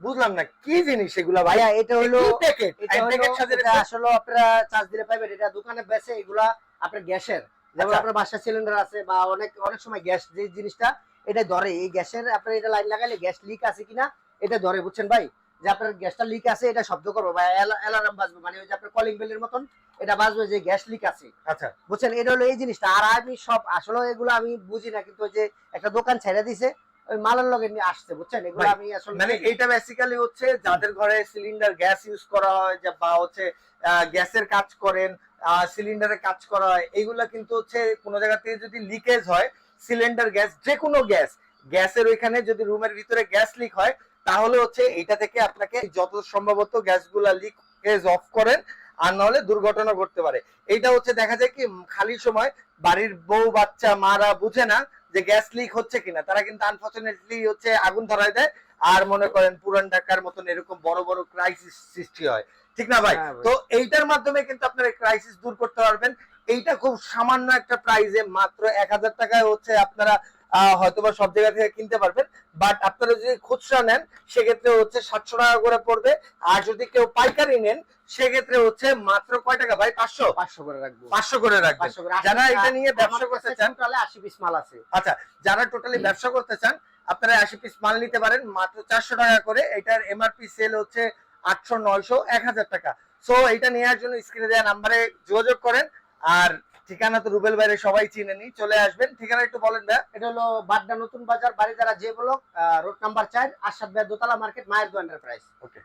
বুঝলাম না কি জিনিস এগুলা ভাই? ভাইয়া এটা হলো প্যাকেট এটা আসলে আপনারা চার্জ দিলে পাইবেন এটা দোকানে বেচে এগুলা আপনার গ্যাসের। যেমন আচ্ছা। আপনার বাসা সিলিন্ডার আছে বা অনেক অনেক সময় গ্যাস যে জিনিসটা এটা ধরে। এই গ্যাসের আপনার এটা লাইন লাগাইলে গ্যাস লিক আছে কিনা এটা ধরে বুঝছেন ভাই? যে আপনার গ্যাসটা লিক আছে এটা শব্দ করব বা অ্যালার্ম বাজবে মানে ওই যে আপনার কলিং বেলের মতন এটা বাজবে যে গ্যাস লিক আছে। আচ্ছা। বুঝছেন? এটা হলো এই জিনিসটা। আর আমি সব আসলে এগুলো আমি বুঝি না কিন্তু ওই যে একটা দোকান ছেড়ে দিছে ওই মালের লগে নিয়ে আসছে বুঝছেন? এগুলো আমি আসলে মানে এইটা বেসিক্যালি হচ্ছে যাদের ঘরে সিলিন্ডার গ্যাস ইউজ করা হয় যে বা হচ্ছে গ্যাসের কাজ করেন সিলিন্ডারের কাজ করা হয় এইগুলা কিন্তু হচ্ছে কোনো জায়গা থেকে যদি লিকেজ হয় সিলিন্ডার গ্যাস যে কোনো গ্যাস গ্যাসের ওইখানে যদি রুমের ভিতরে গ্যাস লিক হয় তাহলে হচ্ছে এটা থেকে আপনাকে যত সম্ভবত গ্যাসগুলা লিকেজ অফ করেন আর নাহলে দুর্ঘটনা ঘটতে পারে। এইটা হচ্ছে দেখা যায় কি খালি সময় বাড়ির বউ বাচ্চা মারা বুঝে না যে গ্যাস লিক হচ্ছে কিনা তারা কিন্তু আনফর্চুনেটলি হচ্ছে আগুন ধরায় দেয়। আর মনে করেন পুরান ঢাকার মতন এরকম বড় বড় ক্রাইসিস সৃষ্টি হয়। ঠিক না ভাই? হ্যাঁ তো এইটার মাধ্যমে কিন্তু আপনারা ক্রাইসিস দূর করতে পারবেন। এইটা খুব সামান্য একটা প্রাইজে মাত্র এক হাজার টাকায় হচ্ছে আপনারা আহ, হয়তোবা সব জায়গা থেকে কিনতে পারবেন। বাট আপনারা যদি খুচরা নেন সেক্ষেত্রে হচ্ছে সাতশো টাকা করে পড়বে। আর যদি কেউ পাইকারি নেন সেক্ষেত্রে হচ্ছে মাত্র কয় টাকা ভাই? পাঁচশো? পাঁচশো করে রাখব। পাঁচশো করে করে। যারা এটা নিয়ে ব্যবসা করতে চান তাহলে আশি পিস মাল আছে। আচ্ছা যারা টোটালি ব্যবসা করতে চান আপনারা আশি পিস মাল নিতে পারেন মাত্র চারশো টাকা করে। এটার এমআরপি সেল হচ্ছে আটশো নয়শো এক হাজার টাকা। সো এটা নেওয়ার জন্য স্ক্রিনে দেওয়া নাম্বারে যোগাযোগ করেন। আর ঠিকানা তো রুবেল বাইরে সবাই চিনে নি চলে আসবেন। ঠিকানা একটু বলেন ভাই এটা হলো বাড্ডা নতুন বাজার বাড়ি বাড়িদারা যে ব্লক রোড নাম্বার চার আশাদ ভাই দোতলা মার্কেট মায়ের দো এন্টারপ্রাইজ ওকে